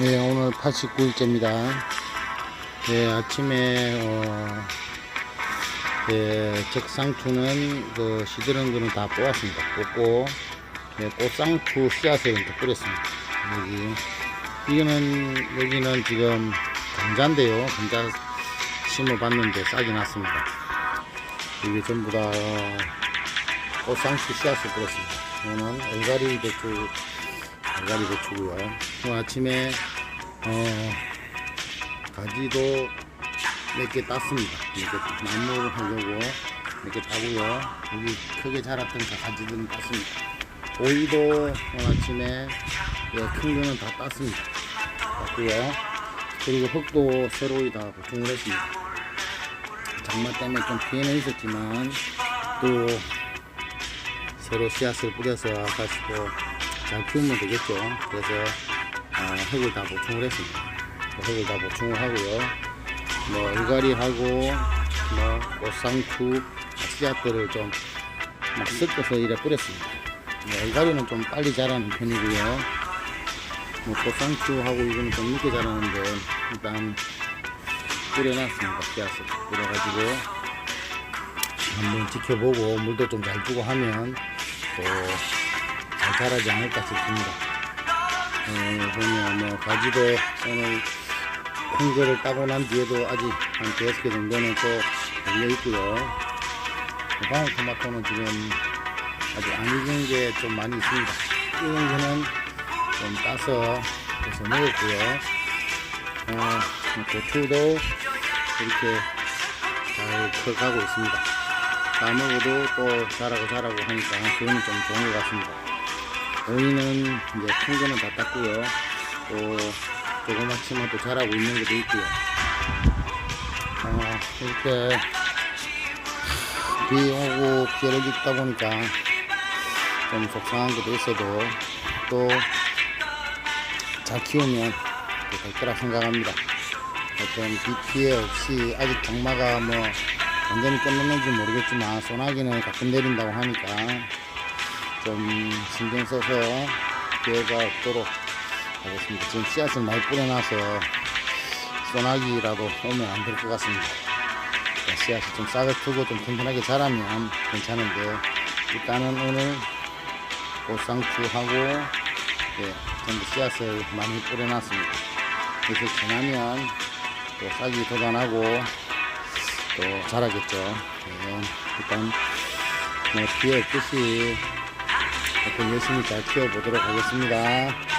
네, 오늘 89일째입니다. 네, 아침에, 어, 네, 적상추는 그 시들은 거는 다 뽑았습니다. 뽑고, 네, 꽃상추 씨앗을 뿌렸습니다. 여기, 이거는, 여기는 지금 감자인데요. 감자 심어봤는데 싹이 났습니다. 이게 전부 다 꽃상추 씨앗을 뿌렸습니다. 이거는 얼갈이 배추, 얼갈이 배추고요. 오늘 아침에 어, 가지도 몇 개 땄습니다. 이렇게 나무를 하려고 몇개 따고요. 여기 크게 자랐던 저 가지들은 땄습니다. 오이도 오늘 아침에 예, 큰 거는 다 땄습니다. 땄고요. 그리고 흙도 새로이 다 보충을 했습니다. 장마 때문에 좀 피해는 있었지만 또 새로 씨앗을 뿌려서 또 잘 키우면 되겠죠. 그래서 어, 흙을 다 보충을 했습니다. 흙을 다 보충을 하고요. 뭐 얼갈이하고 뭐 꽃상추 씨앗들을 좀 막 섞어서 이래 뿌렸습니다. 뭐 얼갈이는 좀 빨리 자라는 편이고요. 뭐 꽃상추하고 이거는 좀 늦게 자라는데 일단 뿌려놨습니다. 씨앗을 뿌려가지고 한번 지켜보고 물도 좀 잘 주고 하면 또 잘 자라지 않을까 싶습니다. 어, 보면 뭐 가지도 오늘 큰 거를 따고 난 뒤에도 아직 한 대여섯 개 정도는 또 열려 있고요. 방울 토마토는 지금 아직 안 익은 게 좀 많이 있습니다. 익은 거는 좀 따서 그래서 먹었고요. 어, 고추도 이렇게 잘 커가고 있습니다. 따먹어도 또 자라고 자라고 하니까 그거는 좀 좋은 것 같습니다. 오이는 이제 큰 거는 다 땄고요. 또 조그맣지만 또 자라고 있는 것도 있고요. 어, 이렇게 비 오고 피해를 입다 보니까 좀 속상한 것도 있어도 또 잘 키우면 또될 거라 생각합니다. 하여튼 비 피해 없이 아직 장마가 뭐 완전히 끝났는지 모르겠지만 소나기는 가끔 내린다고 하니까 좀 신경 써서 피해가 없도록 하겠습니다. 지금 씨앗을 많이 뿌려놔서 소나기라도 오면 안 될 것 같습니다. 씨앗이 좀 싹을 트고 좀 튼튼하게 자라면 괜찮은데 일단은 오늘 꽃상추하고 예, 전부 씨앗을 많이 뿌려놨습니다. 그래서 지나면 또 싹이 돋아나고 또 자라겠죠. 예, 일단 뭐 피해 없듯이 잘 키워보도록 하겠습니다.